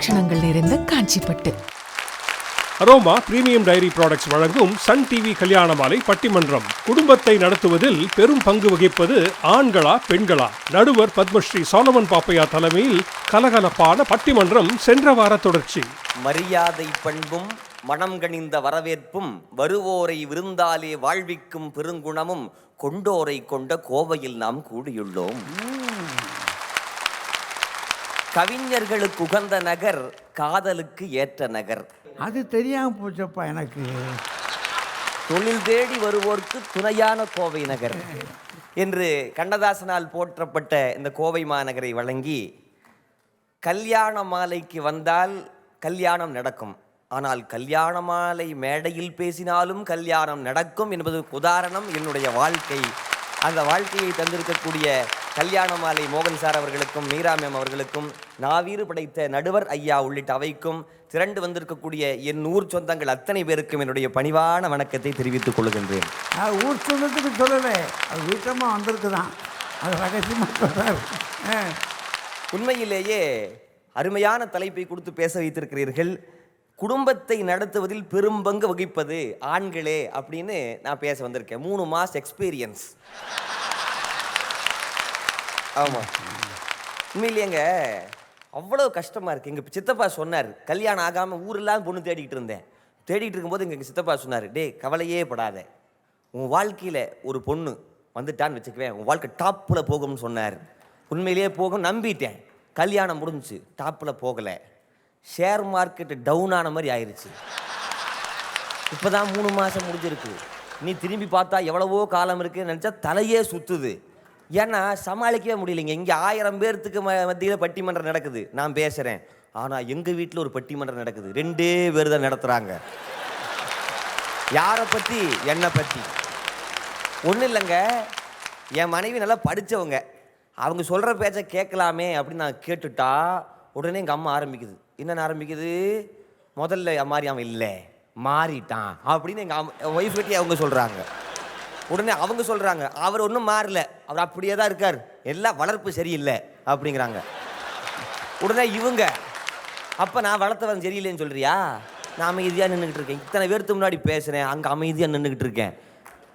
லட்சணங்கள் நிறைந்த Kanchipattu. Aroma premium dairy products வழங்கும் சன் டிவி கல்யாண மாலை பட்டிமன்றம். குடும்பத்தை நடத்துவதில் பெரும் பங்கு வகிப்பது ஆண்களா பெண்களா? நடுவர் பத்மஸ்ரீ சோலமன் பாப்பையா தலைமையில் கலகலப்பான பட்டிமன்றம் சென்ற வார தொடர்ச்சி. மரியாதை பண்பும் மனம் கனிந்த வரவேற்பும் வருவோரை விருந்தாலே வாழ்விக்கும் பெருங்குணமும் கொண்டோரை கொண்ட கோவையில் நாம் கூடியுள்ளோம். கவிஞர்களுக்கு உகந்த நகர் காதலுக்கு ஏற்ற நகர். அது தெரியாம போச்சப்பா எனக்கு. தொழில் தேடி வருவோர்க்கு துணையான கோவை நகர். என்று கண்ணதாசனால் போற்றப்பட்ட இந்த கோவை மாநகரை வழங்கி கல்யாண மாலைக்கு வந்தால் கல்யாணம் நடக்கும். ஆனால் கல்யாண மாலை மேடையில் பேசினாலும் கல்யாணம் நடக்கும் என்பதற்கு உதாரணம் என்னுடைய வாழ்க்கை. அந்த வாழ்க்கையை தந்திருக்கக்கூடிய கல்யாண மாலை மோகன் சார் அவர்களுக்கும் மீரா மேம் அவர்களுக்கும் நாவீறு படைத்த நடுவர் ஐயா உள்ளிட்ட அவைக்கும் திரண்டு வந்திருக்கக்கூடிய என் ஊர் சொந்தங்கள் அத்தனை பேருக்கும் என்னுடைய பணிவான வணக்கத்தை தெரிவித்துக் கொள்கின்றேன். அது ஊர் சொந்தத்துக்கு சொல்லலை. அது வீட்டமாக வந்திருக்கு தான் அது ரகசியமாக சொல்கிறார் உண்மையிலேயே அருமையான தலைப்பை கொடுத்து பேச வைத்திருக்கிறீர்கள். குடும்பத்தை நடத்துவதில் பெரும் பங்கு வகிப்பது ஆண்களே அப்படின்னு நான் பேச வந்திருக்கேன். மூணு மாஸ் எக்ஸ்பீரியன்ஸ் ஆமாம் உண்மையிலேங்க அவ்வளோ கஷ்டமாக இருக்குது எங்கள் சித்தப்பா சொன்னார் கல்யாணம் ஆகாமல் ஊரெல்லாம் பொண்ணு தேடிக்கிட்டு இருந்தேன். தேடிட்டு இருக்கும்போது எங்கள் சித்தப்பா சொன்னார் டேய் கவலையே படாத. உன் வாழ்க்கையில் ஒரு பொண்ணு வந்துட்டான்னு வச்சுக்குவேன். உன் வாழ்க்கை டாப்பில் போகும்னு சொன்னார். உண்மையிலேயே போகும் நம்பிட்டேன். கல்யாணம் முடிஞ்சிச்சு டாப்பில் போகலை. ஷேர் மார்க்கெட்டு டவுன் ஆன மாதிரி ஆயிடுச்சு இப்போ தான் மூணு மாதம் முடிஞ்சிருக்கு. நீ திரும்பி பார்த்தா எவ்வளவோ காலம் இருக்குன்னு நினச்சா தலையே சுற்றுது ஏன்னா சமாளிக்கவே முடியலைங்க. இங்கே ஆயிரம் பேர்த்துக்கு ம மத்தியில் பட்டிமன்றம் நடக்குது. நான் பேசுகிறேன் ஆனால் எங்கள் வீட்டில் ஒரு பட்டிமன்றம் நடக்குது. ரெண்டே பேர் தான் நடத்துகிறாங்க யாரை பற்றி என்னை பற்றி ஒன்றும் இல்லைங்க. என் மனைவி நல்லா படித்தவங்க அவங்க சொல்கிற பேச்சை கேட்கலாமே அப்படின்னு நான் கேட்டுட்டா உடனே எங்கள் அம்மா ஆரம்பிக்குது. என்னென்ன ஆரம்பிக்குது? முதல்ல மாதிரி அவன் இல்லை. மாறிட்டான். அப்படின்னு எங்கள் அம்மா ஒய்ஃப் கிட்டே அவங்க சொல்கிறாங்க உடனே அவங்க சொல்கிறாங்க அவர் ஒன்றும் மாறல அவர் அப்படியே தான் இருக்கார். எல்லாம் வளர்ப்பு சரியில்லை அப்படிங்கிறாங்க. உடனே இவங்க அப்போ நான் வளர்த்தவன் சரியில்லைன்னு சொல்றியா? நான் அமைதியாக நின்றுக்கிட்டு இருக்கேன். இத்தனை பேர்த்து முன்னாடி பேசுகிறேன் அங்கே அமைதியாக நின்றுக்கிட்டு இருக்கேன்.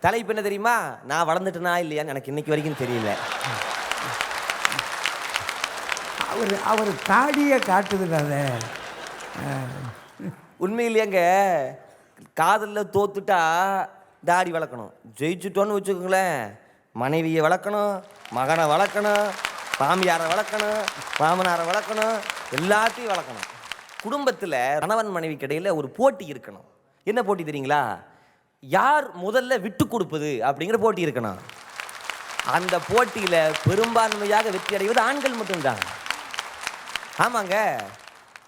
தலைப்பு என்ன தெரியுமா? நான் வளர்ந்துட்டேனா இல்லையான்னு எனக்கு இன்னைக்கு வரைக்கும் தெரியல. அவர் அவர் தாடியை காட்டுதுங்க அதை உண்மையிலேங்க காதலில் தோத்துட்டா தாடி வளர்க்கணும். ஜெயிச்சுட்டோன்னு வச்சுக்கோங்களேன். மனைவியை வளர்க்கணும் மகனை வளர்க்கணும் மாமியாரை வளர்க்கணும் மாமனாரை வளர்க்கணும் எல்லாத்தையும் வளர்க்கணும். குடும்பத்தில் கணவன் மனைவிக்கு இடையில் ஒரு போட்டி இருக்கணும். என்ன போட்டி தெரியுங்களா? யார் முதல்ல விட்டு கொடுப்பது அப்படிங்கிற போட்டி இருக்கணும். அந்த போட்டியில் பெரும்பான்மையாக வெற்றி அடைவது ஆண்கள் மட்டும்தான். ஆமாங்க.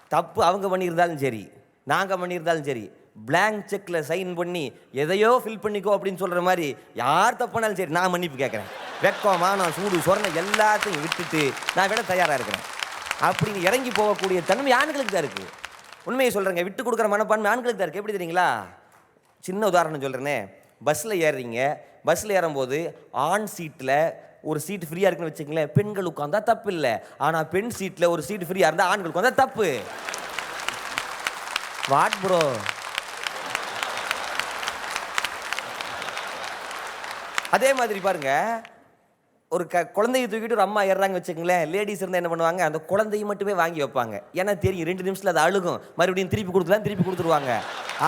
தப்பு அவங்க பண்ணியிருந்தாலும் சரி நாங்கள் பண்ணியிருந்தாலும் சரி. பிளாங்க் செக்கில் சைன் பண்ணி எதையோ ஃபில் பண்ணிக்கோ அப்படின்னு சொல்கிற மாதிரி யார் தப்புனாலும் சரி நான் மன்னிப்பு கேட்குறேன். வெக்கம் நான் சூடு சொரணை எல்லாத்தையும் விட்டுட்டு நான் விட தயாராக இருக்கிறேன். அப்படின்னு இறங்கி போகக்கூடிய தன்மை ஆண்களுக்கு தான் இருக்குது உண்மையை சொல்கிறேங்க விட்டு கொடுக்குற மனப்பான்மை ஆண்களுக்கு தான் இருக்குது எப்படி தெரியுங்களா? சின்ன உதாரணம் சொல்கிறேனே பஸ்ஸில் ஏறுறீங்க. பஸ்ஸில் ஏறும்போது ஆண் சீட்டில் ஒரு சீட் ஃப்ரீயாக இருக்குன்னு வச்சுங்களேன் பெண்கள் உட்காந்தா தப்பு இல்லை. ஆனால் பெண் சீட்டில் ஒரு சீட் ஃப்ரீயாக இருந்தால் ஆண்கள் உட்காந்தா தப்பு. வாட் ப்ரோ அதே மாதிரி பாருங்க. ஒரு க குழந்தையை தூக்கிட்டு ஒரு அம்மா ஏறுறாங்க வச்சுக்கங்களேன். லேடிஸ் இருந்தால் என்ன பண்ணுவாங்க? அந்த குழந்தையை மட்டுமே வாங்கி வைப்பாங்க. ஏன்னா தெரியும் ரெண்டு நிமிஷத்தில் அது அழுகும். மறுபடியும் திருப்பி கொடுத்துலாம் திருப்பி கொடுத்துருவாங்க.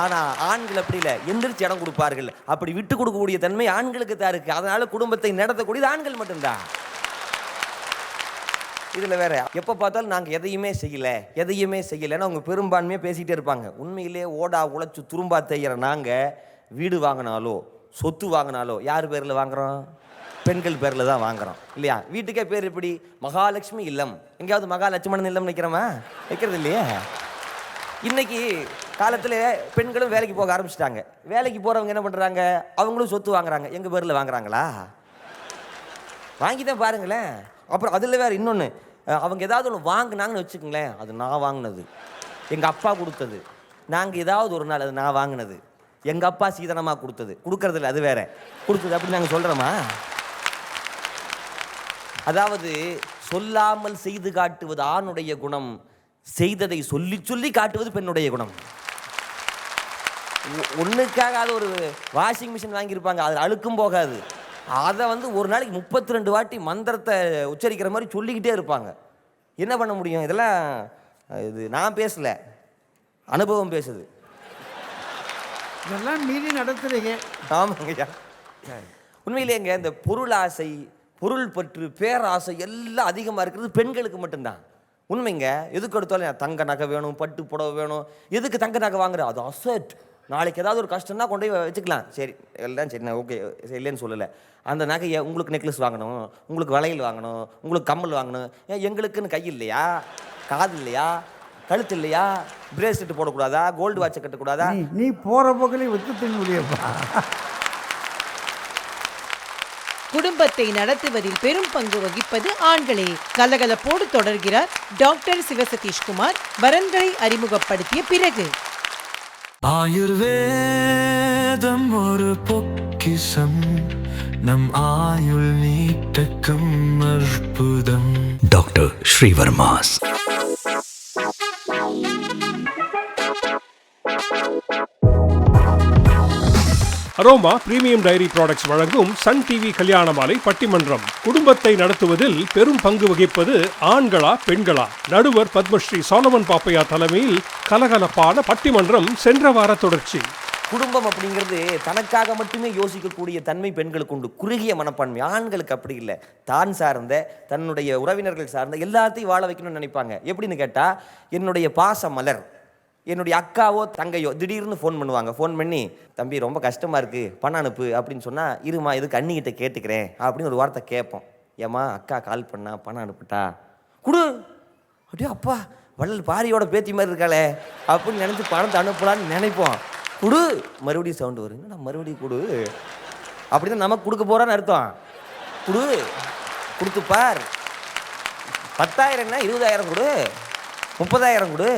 ஆனால் ஆண்கள் அப்படி இல்லை. எந்திரிச்சு இடம் கொடுப்பார்கள். அப்படி விட்டு கொடுக்கக்கூடிய தன்மை ஆண்களுக்கு தான் இருக்குது அதனால் குடும்பத்தை நடத்தக்கூடியது ஆண்கள் மட்டும்தான். இதில் வேற எப்போ பார்த்தாலும் நாங்கள் எதையுமே செய்யலை. எதையுமே செய்யலைன்னு அவங்க பெரும்பான்மையாக பேசிகிட்டே இருப்பாங்க. உண்மையிலே ஓடா உழைச்சி துரும்பா தைகிற நாங்கள் வீடு வாங்கினாலோ சொத்து வாங்கினாலோ யார் பேரில் வாங்குகிறோம் பெண்கள் பேரில் தான் வாங்குகிறோம் இல்லையா? வீட்டுக்கே பேர் எப்படி? மகாலட்சுமி இல்லம். எங்கேயாவது மகாலட்சுமணன் இல்லம் நிற்கிறோமா வைக்கிறது இல்லையே. இன்னைக்கு காலத்தில் பெண்களும் வேலைக்கு போக ஆரம்பிச்சிட்டாங்க. வேலைக்கு போகிறவங்க என்ன பண்ணுறாங்க அவங்களும் சொத்து வாங்குறாங்க. எங்கள் பேரில் வாங்குறாங்களா? வாங்கி தான் பாருங்களேன். அப்புறம் அதில் வேறு இன்னொன்று அவங்க ஏதாவது ஒன்று வாங்கினாங்கன்னு வச்சுக்கோங்களேன். அது நான் வாங்கினது. எங்கள் அப்பா கொடுத்தது. நாங்கள் ஏதாவது ஒரு நாள் அது நான் வாங்கினது. எங்கள் அப்பா சீதனமாக கொடுத்தது. கொடுக்கறதில்ல அது வேற. கொடுத்தது அப்படின்னு நாங்கள் சொல்கிறோமா அதாவது சொல்லாமல் செய்து காட்டுவது ஆணுடைய குணம் செய்ததை சொல்லி சொல்லி காட்டுவது பெண்ணுடைய குணம். ஒ- அது ஒரு வாஷிங் மிஷின் வாங்கியிருப்பாங்க அதில் அழுக்கும் போகாது. அதை வந்து ஒரு நாளைக்கு முப்பத்தி ரெண்டு வாட்டி மந்திரத்தை உச்சரிக்கிற மாதிரி சொல்லிக்கிட்டே இருப்பாங்க. என்ன பண்ண முடியும்? இதெல்லாம் இது நான் பேசல. அனுபவம் பேசுது. இதெல்லாம் மீறி நடத்துறீங்க. ஆமாங்கய்யா. உண்மையிலேங்க இந்த பொருள் ஆசை பொருள் பற்று பேராசை எல்லாம் அதிகமாக இருக்கிறது பெண்களுக்கு மட்டும்தான். உண்மைங்க எதுக்கு எடுத்தாலும் தங்க நகை வேணும் பட்டு புடவை வேணும் எதுக்கு தங்க நகை வாங்குற? அது அசட். நாளைக்கு ஏதாவது ஒரு கஷ்டம்னா கொண்டு போய் வச்சுக்கலாம். சரி எல்லாம் சரி நான் ஓகே இல்லைன்னு சொல்லலை. அந்த நகையை உங்களுக்கு நெக்லஸ் வாங்கணும் உங்களுக்கு வளையல் வாங்கணும் உங்களுக்கு கம்மல் வாங்கணும். ஏன் எங்களுக்குன்னு கை இல்லையா? காது இல்லையா? கழுத்து இல்லையா பிரேஸ்லெட் போடக்கூடாதா? கோல்டு வாட்சை கட்டக்கூடாதா? நீ நீ போகிற போக்கிலே விட்டு தின்னு முடியப்பா. குடும்பத்தை நடத்துவதில் பெரும் பங்கு வகிப்பது ஆண்களே. கலகலப்போடு தொடர்கிறார் டாக்டர் சிவசதீஷ்குமார். வரன்களை அறிமுகப்படுத்திய பிறகு. ஆயுர்வேதம் ஒரு பொக்கிஷம். நம் ஆயுள் நீட்டக்கும் அற்புதம். Doctor Srivarmas. Aroma premium dairy products வழங்கும் சன் டிவி கல்யாண மாலை பட்டிமன்றம். குடும்பத்தை நடத்துவதில் பெரும் பங்கு வகிப்பது ஆண்களா பெண்களா? நடுவர் பத்மஸ்ரீ சோலமன் பாப்பையா தலைமையில் கலகலப்பான பட்டிமன்றம் சென்ற வார தொடர்ச்சி. குடும்பம் அப்படிங்கிறது தனக்காக மட்டுமே யோசிக்கக்கூடிய தன்மை பெண்களுக்கு உண்டு. குறுகிய மனப்பான்மை. ஆண்களுக்கு அப்படி இல்லை. தான் சார்ந்த தன்னுடைய உறவினர்கள் சார்ந்த எல்லாத்தையும் வாழ வைக்கணும்னு நினைப்பாங்க. எப்படின்னு கேட்டால் என்னுடைய பாச மலர் என்னுடைய அக்காவோ தங்கையோ திடீர்னு ஃபோன் பண்ணுவாங்க. ஃபோன் பண்ணி தம்பி ரொம்ப கஷ்டமாக இருக்குது பணம் அனுப்பு அப்படின்னு சொன்னால் இருமா இதுக்கு அண்ணிக்கிட்ட கேட்டுக்கிறேன் அப்படின்னு ஒரு வார்த்தை கேட்போம். ஏம்மா அக்கா கால் பண்ணா பணம் அனுப்பிட்டா? குடு. அப்படியே அப்பா வள்ளல் பாரியோட பேத்தி மாதிரி இருக்காளே அப்படின்னு நினச்சி பணத்தை அனுப்பலான்னு நினைப்போம். குடு. மறுபடியும் சவுண்டு வரும். என்ன மறுபடியும் கொடு? அப்படிதான் நமக்கு கொடுக்க போகிறான்னு அர்த்தம். குடு. கொடுத்து பார். பத்தாயிரம்னா இருபதாயிரம் கொடு. முப்பதாயிரம் கொடு.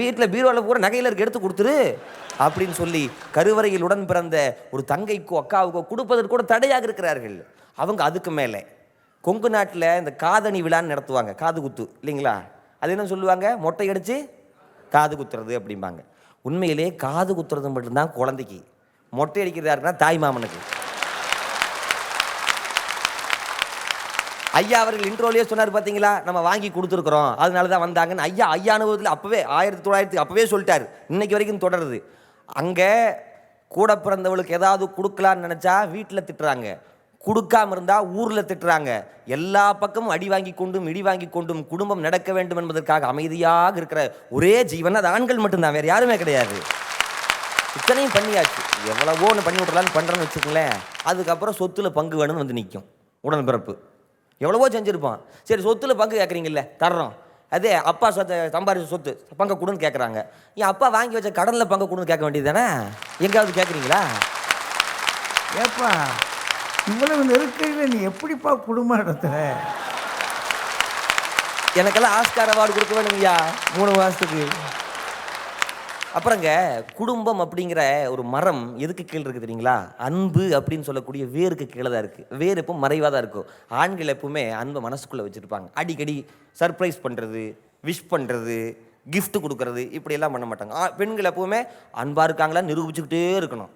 வீட்டில் பீரோவில் பூரா நகையில் இருக்க எடுத்து கொடுத்துரு அப்படின்னு சொல்லி கருவறையில் உடன் பிறந்த ஒரு தங்கைக்கோ அக்காவுக்கோ கொடுப்பதற்கு கூட தடையாக இருக்கிறார்கள். அவங்க அதுக்கு மேலே. கொங்கு நாட்டில் இந்த காதணி விழான்னு நடத்துவாங்க காது குத்து இல்லைங்களா? அது என்ன சொல்லுவாங்க? மொட்டை அடித்து காது குத்துறது அப்படிம்பாங்க. உண்மையிலே காது குத்துறது மட்டும்தான் குழந்தைக்கு. மொட்டை அடிக்கிறதா இருக்குன்னா தாய் மாமனுக்கு. ஐயா அவர்கள் இன்ட்ரோலேயே சொன்னார் பார்த்தீங்களா நம்ம வாங்கி கொடுத்துருக்குறோம். அதனால தான் வந்தாங்கன்னு. ஐயா ஐயா அனுபவத்தில் அப்போவே ஆயிரத்தி தொள்ளாயிரத்தி அப்போவே சொல்லிட்டார். இன்னைக்கு வரைக்கும் தொடருது. அங்கே கூட பிறந்தவளுக்கு ஏதாவது கொடுக்கலான்னு நினச்சா வீட்டில் திட்டுறாங்க. கொடுக்காம இருந்தால் ஊரில் திட்டுறாங்க. எல்லா பக்கமும் அடி வாங்கி கொண்டும் இடி வாங்கி கொண்டும் குடும்பம் நடக்க வேண்டும் என்பதற்காக அமைதியாக இருக்கிற ஒரே ஜீவன் அது ஆண்கள் மட்டும்தான். வேறு யாருமே கிடையாது. இத்தனையும் பண்ணியாச்சு. எவ்வளவோ ஒன்று பண்ணி விட்றலான்னு பண்ணுறேன்னு வச்சுக்கோங்களேன். அதுக்கப்புறம் சொத்தில் பங்கு வேணும்னு வந்து நிற்கும் உடன்பிறப்பு. எவ்வளவோ செஞ்சுருப்பான். சரி சொத்துல பங்கு கேட்குறீங்கல்ல தர்றோம். அதே அப்பா சொத்தை சம்பாரிச்ச சொத்து பங்கை கொடுன்னு கேட்குறாங்க என் அப்பா வாங்கி வச்ச கடனில் பங்கு கொடுன்னு கேட்க வேண்டியது தானே எங்காவது கேட்குறீங்களா ஏப்பா இவ்வளவு நெருக்கடியில் நீ எப்படிப்பா குடும்பம் நடத்துற? எனக்கெல்லாம் ஆஸ்கார் அவார்டு கொடுக்க வேணுங்கய்யா மூணு மாதத்துக்கு அப்புறங்க குடும்பம் அப்படிங்கிற ஒரு மரம் எதுக்கு கீழே இருக்குது தெரியுங்களா? அன்பு அப்படின்னு சொல்லக்கூடிய வேருக்கு கீழே தான் இருக்குது வேர் எப்போ மறைவாக தான் இருக்கும். ஆண்கள் எப்பவுமே அன்பை மனசுக்குள்ளே வச்சுருப்பாங்க. அடிக்கடி சர்ப்ரைஸ் பண்ணுறது விஷ் பண்ணுறது கிஃப்ட் கொடுக்கறது இப்படியெல்லாம் பண்ண மாட்டாங்க. பெண்கள் எப்பவுமே அன்பாக இருக்காங்களா நிரூபிச்சுக்கிட்டே இருக்கணும்.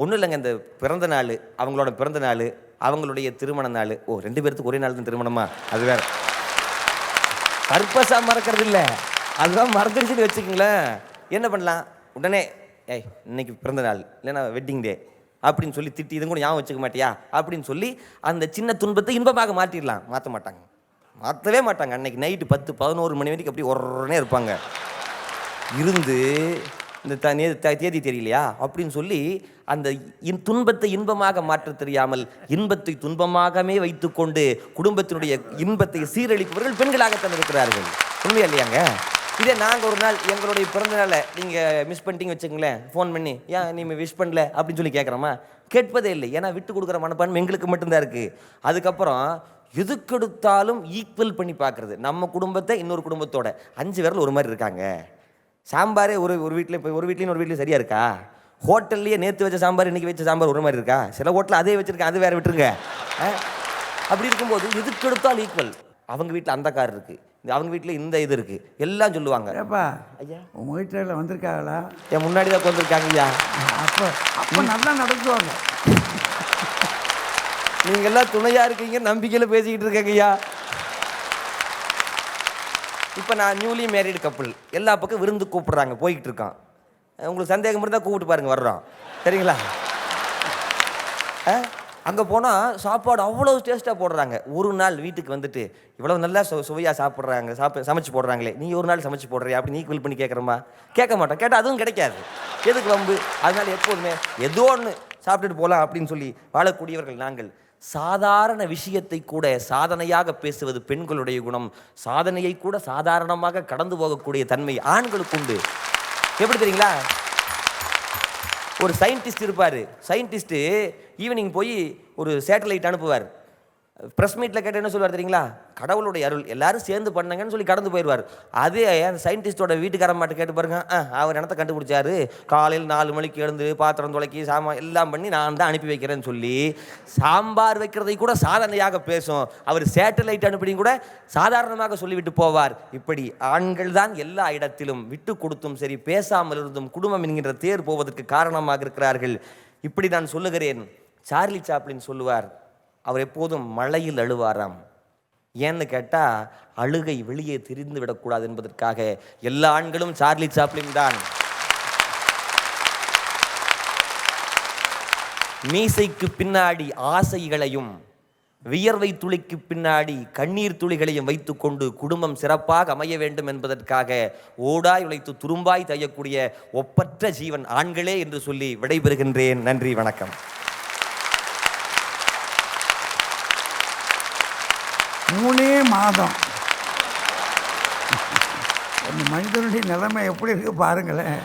ஒன்றும் இல்லைங்க இந்த பிறந்த நாள் அவங்களோட பிறந்த நாள் அவங்களுடைய திருமண நாள். ஓ ரெண்டு பேர்த்துக்கு ஒரே நாள் தான் திருமணமா? அது வேற. பர்பஸாக மறக்கிறது இல்லை. அதுதான் மறந்துடுச்சுன்னு வச்சுக்கோங்களேன். என்ன பண்ணலாம்? உடனே ஏய் இன்னைக்கு பிறந்த நாள். இல்லைன்னா வெட்டிங் டே அப்படின்னு சொல்லி திட்டி இதுவும் கூட ஞாபகம் வச்சுக்க மாட்டியா? அப்படின்னு சொல்லி அந்த சின்ன துன்பத்தை இன்பமாக மாற்றிடலாம் மாற்ற மாட்டாங்க. மாற்றவே மாட்டாங்க. அன்னைக்கு நைட்டு பத்து பதினோரு மணி வரைக்கும் அப்படி உடனே இருப்பாங்க. இருந்து இந்த த த- தேதி தெரியலையா? அப்படின்னு சொல்லி அந்த இன் துன்பத்தை இன்பமாக மாற்ற தெரியாமல் இன்பத்தை துன்பமாகவே வைத்துக்கொண்டு குடும்பத்தினுடைய இன்பத்தை சீரழிப்பவர்கள் பெண்களாகத்தான் இருக்கிறார்கள். உண்மையா இல்லையாங்க? இதே நாங்கள் ஒரு நாள் எங்களுடைய பிறந்த நாளை நீங்கள் மிஸ் பண்ணிட்டீங்க வச்சுங்களேன் ஃபோன் பண்ணி ஏன் நீ விஷ் பண்ணல? அப்படின்னு சொல்லி கேட்குறோமா கேட்பதே இல்லை. ஏன்னா விட்டு கொடுக்குற மனப்பான்மை எங்களுக்கு மட்டும்தான் இருக்குது அதுக்கப்புறம் எதுக்கெடுத்தாலும் ஈக்குவல் பண்ணி பார்க்குறது. நம்ம குடும்பத்தை இன்னொரு குடும்பத்தோட. அஞ்சு விரல் ஒரு மாதிரி இருக்காங்க. சாம்பாரே ஒரு ஒரு வீட்டில் இப்போ ஒரு வீட்லேயும் ஒரு வீட்லேயும் சரியாக இருக்கா? ஹோட்டல்லையே நேற்று வச்ச சாம்பார் இன்றைக்கி வச்ச சாம்பார் ஒரு மாதிரி இருக்கா? சில ஹோட்டலில் அதே வச்சுருக்கேன் அது வேறு விட்டுருங்க. அப்படி இருக்கும்போது எதுக்கெடுத்தாலும் ஈக்குவல் அவங்க வீட்டில் அந்த கார் இருக்குது அவங்க வீட்டில் இந்த இது இருக்கு. எல்லாம் சொல்லுவாங்க. ஏப்பா ஐயா. உங்கள் வீட்டில் வந்திருக்காங்களா? என் முன்னாடி தான் உட்காந்துருக்காங்க ஐயா. அப்போ அப்போ நல்லா நடத்துவாங்க நீங்க எல்லாம் துணையா இருக்கீங்க நம்பிக்கையில பேசிக்கிட்டு இருக்கேங்க ஐயா. இப்போ நான் நியூலி மேரிடு கப்பல் எல்லா பக்கம் விருந்து கூப்பிடுறாங்க போய்கிட்டு இருக்கான். உங்களுக்கு சந்தேகம் இருந்தால் கூப்பிட்டு பாருங்க வர்றோம் சரிங்களா? அங்கே போனால் சாப்பாடு அவ்வளோ டேஸ்ட்டாக போடுறாங்க. ஒரு நாள் வீட்டுக்கு வந்துட்டு இவ்வளோ நல்லா சு சுவையாக சாப்பிட்றாங்க சாப்பிட சமைச்சு போடுறாங்களே நீ ஒரு நாள் சமைச்சு போடுறியா? அப்படி நீ வில் பண்ணி கேட்குறமா கேட்க மாட்டோம். கேட்டால் அதுவும் கிடைக்காது. எதுக்கு வம்பு? அதனால எப்போதுமே ஏதோ ஒன்று சாப்பிட்டுட்டு போகலாம் அப்படின்னு சொல்லி வாழக்கூடியவர்கள் நாங்கள். சாதாரண விஷயத்தை கூட சாதனையாக பேசுவது பெண்களுடைய குணம். சாதனையை கூட சாதாரணமாக கடந்து போகக்கூடிய தன்மை ஆண்களுக்கு உண்டு. எப்படி தெரியுங்களா? ஒரு சயின்டிஸ்ட் இருப்பார். சயின்டிஸ்ட்டு ஈவினிங் போய் ஒரு சேட்டலைட் அனுப்புவார். ப்ரெஸ் மீட்டில் கேட்டு என்ன சொல்லுவார் தெரியுங்களா? கடவுளுடைய அருள். எல்லாரும் சேர்ந்து பண்ணுங்கன்னு சொல்லி கடந்து போயிடுவார். அதே அந்த சயின்டிஸ்டோட வீட்டுக்காரன் மாட்ட கேட்டு பாருங்க. அவர் என்னத்தை கண்டுபிடிச்சாரு? காலையில் நாலு மணிக்கு எழுந்து பாத்திரம் துளைக்கி சாமான் எல்லாம் பண்ணி நான் தான் அனுப்பி வைக்கிறேன்னு சொல்லி சாம்பார் வைக்கிறதை கூட சாதனையாக பேசும். அவர் சேட்டலைட் அனுப்பியும் கூட சாதாரணமாக சொல்லிவிட்டு போவார். இப்படி ஆண்கள் தான் எல்லா இடத்திலும் விட்டு கொடுத்தும் சரி பேசாமல் இருந்தும் குடும்பம் என்கின்ற தேர் போவதற்கு காரணமாக இருக்கிறார்கள். இப்படி நான் சொல்லுகிறேன். சார்லி சாப்ளின் சொல்லுவார் அவர் எப்போதும் மழையில் அழுவாராம். ஏன்னு கேட்டால் அழுகை வெளியே தெரிந்து விடக்கூடாது என்பதற்காக எல்லா ஆண்களும் சார்லி சாப்ளின் தான். மீசைக்கு பின்னாடி ஆசைகளையும் வியர்வை துளிக்கு பின்னாடி கண்ணீர் துளிகளையும் வைத்துக்கொண்டு குடும்பம் சிறப்பாக அமைய வேண்டும் என்பதற்காக ஓடாய் உழைத்து துரும்பாய் தையக்கூடிய ஒப்பற்ற ஜீவன் ஆண்களே என்று சொல்லி விடைபெறுகின்றேன். நன்றி வணக்கம். மூணே மாதம். அந்த மனிதனுடைய நிலைமை எப்படி இருக்கு பாருங்களேன்.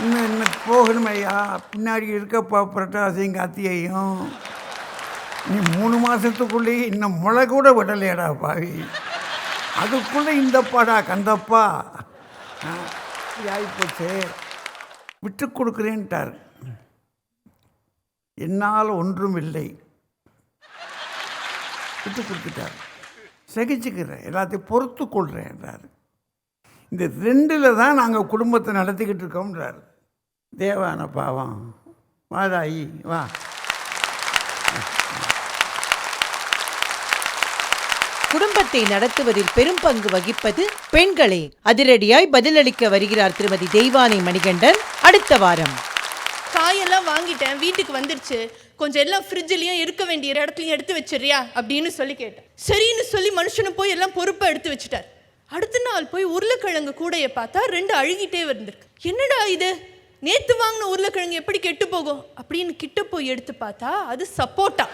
இன்னும் இன்னும் போகணும் ஐயா? பின்னாடி இருக்கப்பா புரட்டாசியும் காத்தியையும் நீ மூணு மாதத்துக்குள்ளேயே இன்னும் முளை கூட விடலையடா பாவி. அதுக்குள்ளே இந்த பாடா கந்தப்பா. ஆகிப்போச்சு விட்டு கொடுக்குறேன்ட்டார். என்னால் ஒன்றும் இல்லை. விட்டு கொடுத்துட்டார். சகிச்சுக்கிறேன் எல்லாத்தையும் பொறுத்து கொள்கிறேன் என்றார். இந்த ரெண்டில் தான் நாங்கள் குடும்பத்தை நடத்திக்கிட்டு இருக்கோம்ன்றார் தேவான பாவம். வாதாயி வா. குடும்பத்தை நடத்துவதில் பெரும் பங்கு வகிப்பது பெண்களே. அதிரடியாய் பதிலளிக்க வருகிறார் திருமதி தெய்வானை மணிகண்டன். அடுத்த வாரம். காயெல்லாம் வாங்கிட்டேன் வீட்டுக்கு வந்துருச்சு. கொஞ்சம் எல்லாம் ஃப்ரிட்ஜ்லேயும் இருக்க வேண்டிய இடத்துலையும் எடுத்து வச்சிடுறியா அப்படின்னு சொல்லி கேட்டேன். சரின்னு சொல்லி மனுஷனை போய் எல்லாம் பொறுப்பை எடுத்து வச்சுட்டார். அடுத்த நாள் போய் உருளைக்கிழங்கு கூடைய பார்த்தா ரெண்டு அழுகிட்டே வந்திருக்கு. என்னடா இது? நேற்று வாங்கின உருளைக்கிழங்கு எப்படி கெட்டு போகும்? அப்படின்னு கிட்ட போய் எடுத்து பார்த்தா அது சப்போட்டா.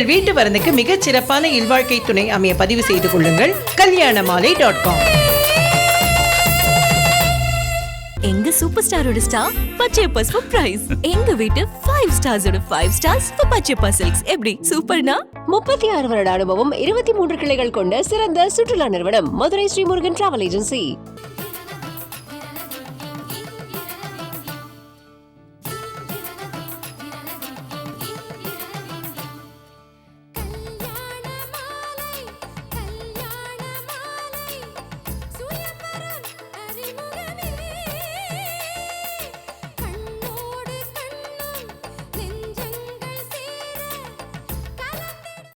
உங்கள் வீட்டு வரனுக்கு மிகச் சிறப்பான இல்வாழ்க்கை துணை அமைய பதிவு செய்து கொள்ளுங்கள். கல்யாண மாலை டாட் காம் எங்க சூப்பர் ஸ்டாரோட ஸ்டார் பச்சையப்பாஸ் ஃபார் பிரைஸ் எங்க வீட்டு five ஸ்டார்ஸோட five stars for Pachaiyappa silks எப்படி? சூப்பர்னா? முப்பத்தி ஆறு வருட அனுபவம் இருபத்தி மூன்று கிளைகள் கொண்ட சிறந்த சுற்றுலா நிறுவனம் மதுரை ஸ்ரீமுருகன் டிராவல் ஏஜென்சி